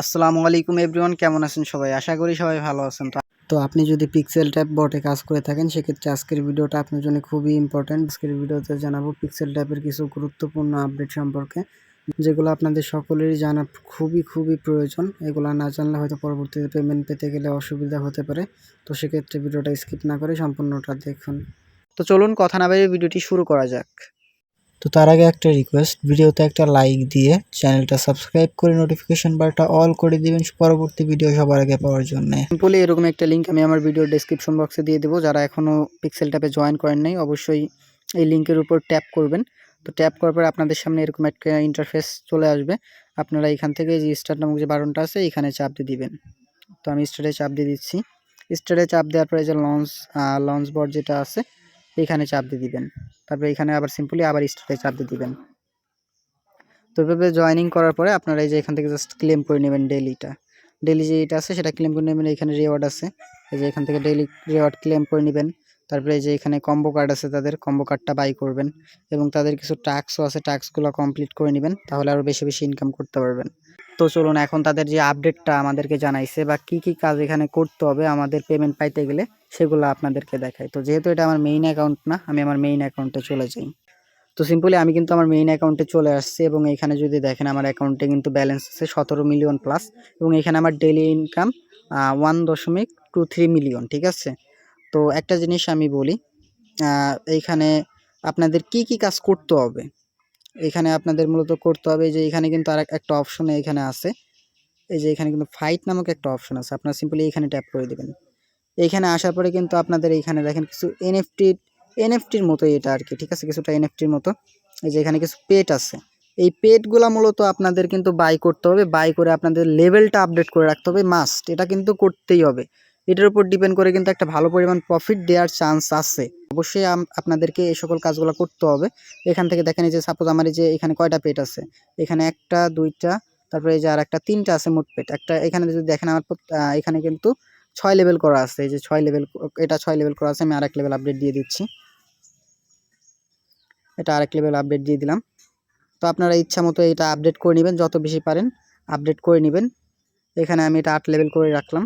আসসালামু আলাইকুম এভরিওয়ান, কেমন আছেন সবাই? আশা করি সবাই ভালো আছেন। তো আপনি যদি পিক্সেল ট্যাব বটে কাজ করে থাকেন, সেক্ষেত্রে আজকের ভিডিওটা আপনার জন্য খুবই ইম্পর্ট্যান্ট আজকের ভিডিওতে জানাব পিক্সেল ট্যাবের কিছু গুরুত্বপূর্ণ আপডেট সম্পর্কে, যেগুলো আপনাদের সকলেরই জানা খুবই খুবই প্রয়োজন। এগুলো না জানলে হয়তো পরবর্তীতে পেমেন্ট পেতে গেলে অসুবিধা হতে পারে। তো সেক্ষেত্রে ভিডিওটা স্কিপ না করে সম্পূর্ণটা দেখুন। তো চলুন কথা না বাইরে ভিডিওটি শুরু করা যাক। তো তার আগে একটা রিকোয়েস্ট ভিডিওতে একটা লাইক দিয়ে চ্যানেলটা সাবস্ক্রাইব করে নোটিফিকেশন বারটা অল করে দিবেন পরবর্তী ভিডিও সবার আগে পাওয়ার জন্য। সিম্পলি এরকম একটা লিঙ্ক আমি আমার ভিডিও ডেসক্রিপশন বক্সে দিয়ে দেবো। যারা এখনও পিক্সেল ট্যাপে জয়েন করেন নাই, অবশ্যই এই লিঙ্কের উপর ট্যাপ করবেন। তো ট্যাপ করার পরে আপনাদের সামনে এরকম একটা ইন্টারফেস চলে আসবে। আপনারা এখান থেকে যে স্টার নামক যে বাটনটা আছে, এখানে চাপ দিয়ে দিবেন। তো আমি স্টারে চাপ দিয়ে দিচ্ছি। স্টারে চাপ দেওয়ার পরে যে লঞ্চ লঞ্চ বোর্ড যেটা আছে, এখানে চাপ দিয়ে দিবেন। তারপরে এখানে আবার সিম্পলি আবার স্টার্টে চাপ দিয়ে দিবেন। তো এভাবে জয়েনিং করার পরে আপনারা এই যে এখান থেকে জাস্ট ক্লেম করে নেবেন ডেলিটা ডেলি যে এটা আছে সেটা ক্লেম করে নেবেন, এখানে রিওয়ার্ড আছে। এই যে এখান থেকে ডেলি রিওয়ার্ড ক্লেম করে নেবেন। তারপরে এই যে এখানে কম্বো কার্ড আছে তাদের কম্বো কার্ডটা বাই করবেন এবং তাদের কিছু টাস্কও আছে টাস্কগুলো কমপ্লিট করে নেবেন, তাহলে আরও বেশি বেশি ইনকাম করতে পারবেন। তো চলুন এখন তাদের যে আপডেটটা আমাদেরকে জানাইছে বা কি কি কাজ এখানে করতে হবে আমাদের পেমেন্ট পাইতে গেলে সেগুলো আপনাদেরকে দেখাই। তো যেহেতু এটা আমার মেইন অ্যাকাউন্ট না, আমি আমার মেইন অ্যাকাউন্টে চলে যাই। তো সিম্পলি আমি কিন্তু আমার মেইন অ্যাকাউন্টে চলে আসছি এবং এখানে যদি দেখেন আমার অ্যাকাউন্টে কিন্তু ব্যালেন্স আছে সতেরো মিলিয়ন প্লাস এবং এখানে আমার ডেলি ইনকাম ওয়ান দশমিক টু থ্রি মিলিয়ন ঠিক আছে? তো একটা জিনিস আমি বলি এইখানে আপনাদের কি কি কাজ করতে হবে? এখানে আপনাদের মূলত করতে হবে যে এখানে কিন্তু আর একটা অপশনে এখানে আছে। এই যে এখানে কিন্তু ফাইট নামক একটা অপশন আছে। আপনারা সিম্পলি এখানে ট্যাপ করে দেবেন। এইখানে আসার পরে কিন্তু আপনাদের এইখানে দেখেন কিছু এনএফটি এনএফটির মতো এটা আর কি ঠিক আছে? কিছুটা এনএফটির মতো। এই যে এখানে কিছু পেট আছে। এই পেটগুলা মূলত আপনাদের কিন্তু বাই করতে হবে। বাই করে আপনাদের লেভেলটা আপডেট করে রাখতে হবে। মাস্ট এটা কিন্তু করতেই হবে। এটার উপর ডিপেন্ড করে কিন্তু একটা ভালো পরিমাণ প্রফিট দেওয়ার চান্স আছে। অবশ্যই আপনাদেরকে এই সকল কাজগুলো করতে হবে। এখান থেকে দেখেন এই যে সাপোজ আমার এই যে এখানে কয়টা পেট আছে? এখানে একটা, দুইটা, তারপরে এই যে আর একটা তিনটা আছে মোট পেট একটা এখানে যদি দেখেন আমার এখানে কিন্তু ছয় লেভেল করা আছে, এই যে ছয় লেভেল এটা ছয় লেভেল করা আছে, আমি আরেক লেভেল আপডেট দিয়ে দিচ্ছি। এটা আরেক লেভেল আপডেট দিয়ে দিলাম। তো আপনারা ইচ্ছা মতো এটা আপডেট করে নেবেন, যত বেশি পারেন আপডেট করে নেবেন। এখানে আমি এটা আট লেভেল করে রাখলাম।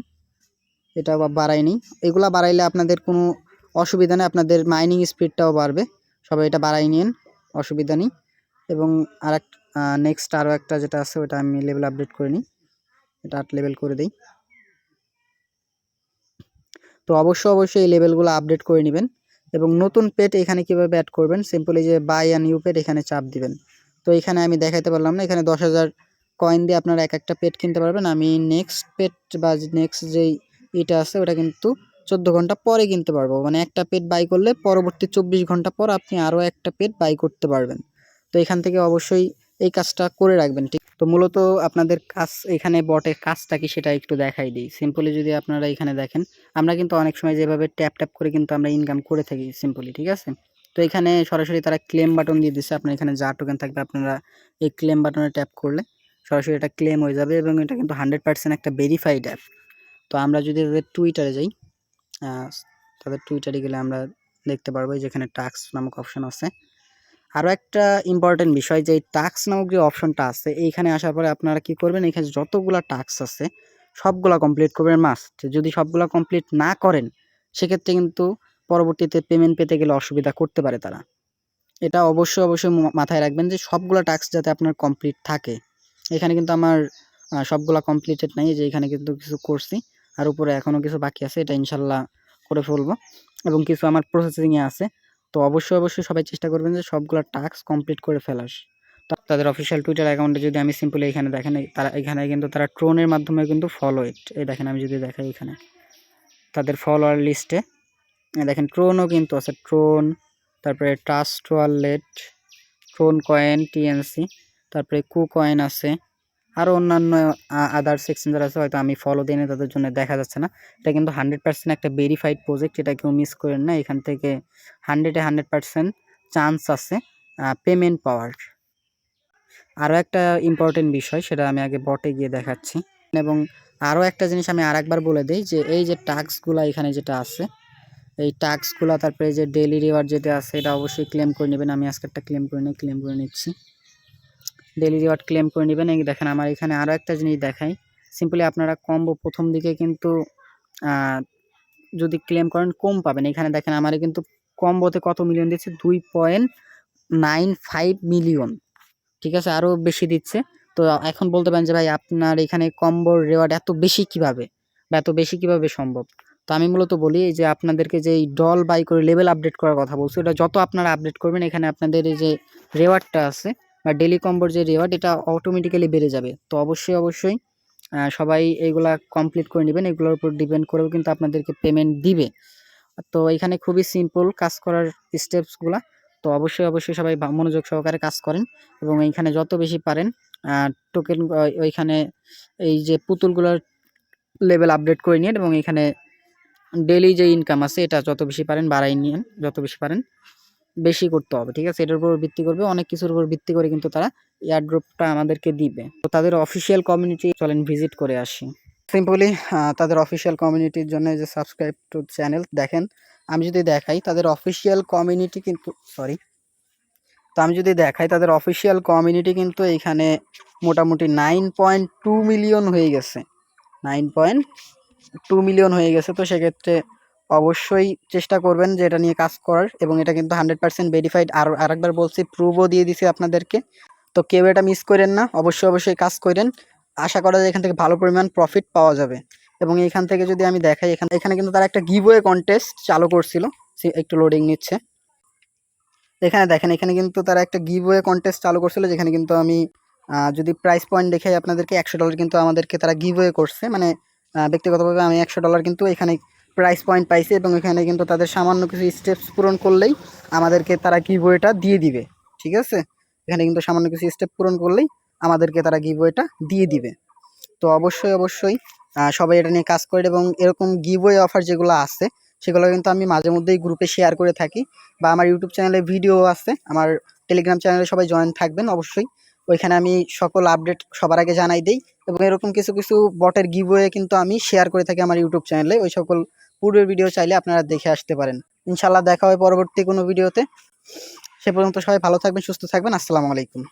এটা বাড়াইনি এগুলা বাড়াইলে আপনাদের কোনো অসুবিধা নেই, আপনাদের মাইনিং স্পিডটাও বাড়বে। সবাই এটা বাড়াই নিন অসুবিধা নেই। এবং আর এক নেক্সট আরও একটা যেটা আছে, ওটা আমি লেভেল আপডেট করে নিই। এটা আট লেভেল করে দিই। তো অবশ্যই অবশ্যই এই লেভেলগুলো আপডেট করে নেবেন এবং নতুন পেট এখানে কীভাবে অ্যাড করবেন সিম্পলি যে বাই অ্যান্ড ইউ পেট এখানে চাপ দিবেন। তো এখানে আমি দেখাইতে পারলাম না, এখানে দশ হাজার কয়েন দিয়ে আপনারা এক একটা পেট কিনতে পারবেন। আমি নেক্সট পেট বা নেক্সট যেই ইটা আছে, ওটা কিন্তু চোদ্দ ঘণ্টা পরে কিনতে পারব। মানে একটা পেট বাই করলে পরবর্তী চব্বিশ ঘণ্টা পর আপনি আরও একটা পেট বাই করতে পারবেন। তো এখান থেকে অবশ্যই এই কাজটা করে রাখবেন। ঠিক তো মূলত আপনাদের কাজ, এখানে বটের কাজটা কি সেটা একটু দেখাই দিই। সিম্পলি যদি আপনারা এখানে দেখেন, আমরা কিন্তু অনেক সময় যেভাবে ট্যাপ ট্যাপ করে কিন্তু আমরা ইনকাম করে থাকি সিম্পলি ঠিক আছে? তো এখানে সরাসরি তারা ক্লেম বাটন দিয়ে দিচ্ছে আপনার এখানে যা টোকেন থাকবে আপনারা এই ক্লেম বাটনে ট্যাপ করলে সরাসরি এটা ক্লেম হয়ে যাবে এবং এটা কিন্তু হান্ড্রেড পার্সেন্ট একটা ভেরিফাইড অ্যাপ তো আমরা যদি তাদের টুইটারে যাই তাদের টুইটারে গেলে আমরা দেখতে পারব যেখানে টাক্স নামক অপশন আছে। আরও একটা ইম্পর্টেন্ট বিষয় যে টাক্স নামক যে অপশনটা আছে, এইখানে আসার পরে আপনারা কি করবেন? এখানে যতগুলা টাক্স আছে, সবগুলা কমপ্লিট করবেন মাস্ট যদি সবগুলা কমপ্লিট না করেন, সেক্ষেত্রে কিন্তু পরবর্তীতে পেমেন্ট পেতে গেলে অসুবিধা করতে পারে তারা। এটা অবশ্যই অবশ্যই মাথায় রাখবেন যে সবগুলা টাস্ক যাতে আপনার কমপ্লিট থাকে। এখানে কিন্তু আমার সবগুলা কমপ্লিটেড নাই যে এখানে কিন্তু কিছু করছি। আর উপরে এখনও কিছু বাকি আছে, এটা ইনশাল্লাহ করে ফেলব। এবং কিছু আমার প্রসেসিংয়ে আছে। তো অবশ্যই অবশ্যই সবাই চেষ্টা করবেন যে সবগুলো টাস্ক কমপ্লিট করে ফেলার। তাদের অফিসিয়াল টুইটার অ্যাকাউন্টে যদি আমি সিম্পলি এখানে দেখেন তারা এখানে কিন্তু তারা ট্রোনের মাধ্যমে কিন্তু ফলো ইট এই দেখেন আমি যদি দেখাই এখানে। তাদের ফলোয়ার লিস্টে দেখেন ট্রোনও কিন্তু আছে ট্রোন তারপরে Trust Wallet Tron coin TNC তারপরে কু কয়েন আছে। আরও অন্যান্য আদার্স এক্সচেঞ্জার আছে, হয়তো আমি ফলো দিই তাদের জন্য দেখা যাচ্ছে না। এটা কিন্তু হান্ড্রেড পার্সেন্ট একটা ভেরিফাইড প্রজেক্ট এটা কেউ মিস করেন না। এখান থেকে হান্ড্রেডে হান্ড্রেড পার্সেন্ট চান্স আছে পেমেন্ট পাওয়ার। আরও একটা ইম্পর্টেন্ট বিষয়, সেটা আমি আগে বটে গিয়ে দেখাচ্ছি। এবং আরও একটা জিনিস আমি আরেকবার বলে দিই, যে এই যে টাস্কগুলো এখানে যেটা আছে, এই টাস্কগুলো তারপরে যে ডেলি রিওয়ার্ড যেটা আছে, এটা অবশ্যই ক্লেম করে নেবেন। আমি আজকে একটা ক্লেম করে নিই ক্লেম করে নিচ্ছি। ডেলি রিওয়ার্ড ক্লেম করে নেবেন। এই দেখেন আমার এখানে আরও একটা জিনিস দেখাই। সিম্পলি আপনারা কম্বো প্রথম দিকে কিন্তু যদি ক্লেম করেন কম পাবেন। এখানে দেখেন আমার কিন্তু কম্বোতে কত মিলিয়ন দিচ্ছে? দুই পয়েন্ট নাইন ফাইভ মিলিয়ন ঠিক আছে? আরও বেশি দিচ্ছে। তো এখন বলতে পারেন যে ভাই, আপনার এখানে কম্বোর রেওয়ার্ড এত বেশি কীভাবে? বা এত বেশি কীভাবে সম্ভব? তো আমি মূলত বলি যে আপনাদেরকে যে এই ডল বাই করে লেভেল আপডেট করার কথা বলছি, ওটা যত আপনারা আপডেট করবেন, এখানে আপনাদের এই যে রেওয়ার্ডটা আছে বা ডেলি কম্বোর যে রেওয়ার্ড এটা অটোমেটিক্যালি বেড়ে যাবে। তো অবশ্যই অবশ্যই সবাই এইগুলা কমপ্লিট করে নেবেন। এগুলোর উপর ডিপেন্ড করেও কিন্তু আপনাদেরকে পেমেন্ট দিবে। তো এখানে খুবই সিম্পল কাজ করার স্টেপসগুলা তো অবশ্যই অবশ্যই সবাই মনোযোগ সহকারে কাজ করেন এবং এইখানে যত বেশি পারেন টোকেন ওইখানে এই যে পুতুলগুলোর লেভেল আপডেট করে নিন এবং এখানে ডেলি যে ইনকাম আছে, এটা যত বেশি পারেন বাড়াই নিন যত বেশি পারেন। বেশি করতে হবে, ঠিক আছে? এটার উপর ভিত্তি করবে, অনেক কিছুর উপর ভিত্তি করে কিন্তু তারা এয়ারড্রপটা আমাদেরকে দিবে। তো তাদের অফিসিয়াল কমিউনিটি চলেন ভিজিট করে আসি। সিম্পলি তাদের অফিসিয়াল কমিউনিটির জন্য যে সাবস্ক্রাইব টু চ্যানেল দেখেন, আমি যদি দেখাই তাদের অফিসিয়াল কমিউনিটি কিন্তু সরি তো আমি যদি দেখাই তাদের অফিসিয়াল কমিউনিটি কিন্তু এখানে মোটামুটি নাইন পয়েন্ট টু মিলিয়ন হয়ে গেছে। নাইন পয়েন্ট টু মিলিয়ন হয়ে গেছে, তো সেক্ষেত্রে অবশ্যই চেষ্টা করবেন যে এটা নিয়ে কাজ করার এবং এটা কিন্তু হান্ড্রেড পার্সেন্ট ভেরিফাইড আর আরেকবার বলছি প্রুভও দিয়ে দিছি আপনাদেরকে। তো কেউ এটা মিস করেন না, অবশ্যই অবশ্যই কাজ করেন। আশা করা যায় এখান থেকে ভালো পরিমাণ প্রফিট পাওয়া যাবে। এবং এখান থেকে যদি আমি দেখাই, এখানে এখানে কিন্তু তারা একটা গিভওয়ে কন্টেস্ট চালু করছিল। একটু লোডিং নিচ্ছে। এখানে দেখেন, এখানে কিন্তু তারা একটা গিভওয়ে কন্টেস্ট চালু করছিল, যেখানে কিন্তু আমি যদি প্রাইস পয়েন্ট দেখে আপনাদেরকে, একশো ডলার কিন্তু আমাদেরকে তারা গিভওয়ে করছে। মানে ব্যক্তিগতভাবে আমি একশো ডলার কিন্তু এখানে প্রাইস পয়েন্ট পাইছে এবং এখানে কিন্তু তাদের সামান্য কিছু স্টেপস পূরণ করলেই আমাদেরকে তারা গিভওয়েটা দিয়ে দিবে, ঠিক আছে? এখানে কিন্তু সামান্য কিছু স্টেপ পূরণ করলেই আমাদেরকে তারা গিভওয়েটা দিয়ে দিবে। তো অবশ্যই অবশ্যই সবাই এটা নিয়ে কাজ করে এবং এরকম গিভওয়ে অফার যেগুলো আছে, সেগুলো কিন্তু আমি মাঝে মধ্যেই গ্রুপে শেয়ার করে থাকি বা আমার ইউটিউব চ্যানেলে ভিডিও আছে, আমার টেলিগ্রাম চ্যানেলে সবাই জয়েন থাকবেন অবশ্যই। ওইখানে আমি সকল আপডেট সবার আগে জানাই দিই এবং এরকম কিছু কিছু বটের গিভওয়ে কিন্তু আমি শেয়ার করে থাকি আমার ইউটিউব চ্যানেলে ওই সকল পূর্বের ভিডিও চাইলে আপনারা দেখে আসতে পারেন। ইনশাল্লাহ দেখা হয় পরবর্তী কোনো ভিডিওতে সে পর্যন্ত সবাই ভালো থাকবেন, সুস্থ থাকবেন। আসসালামু আলাইকুম।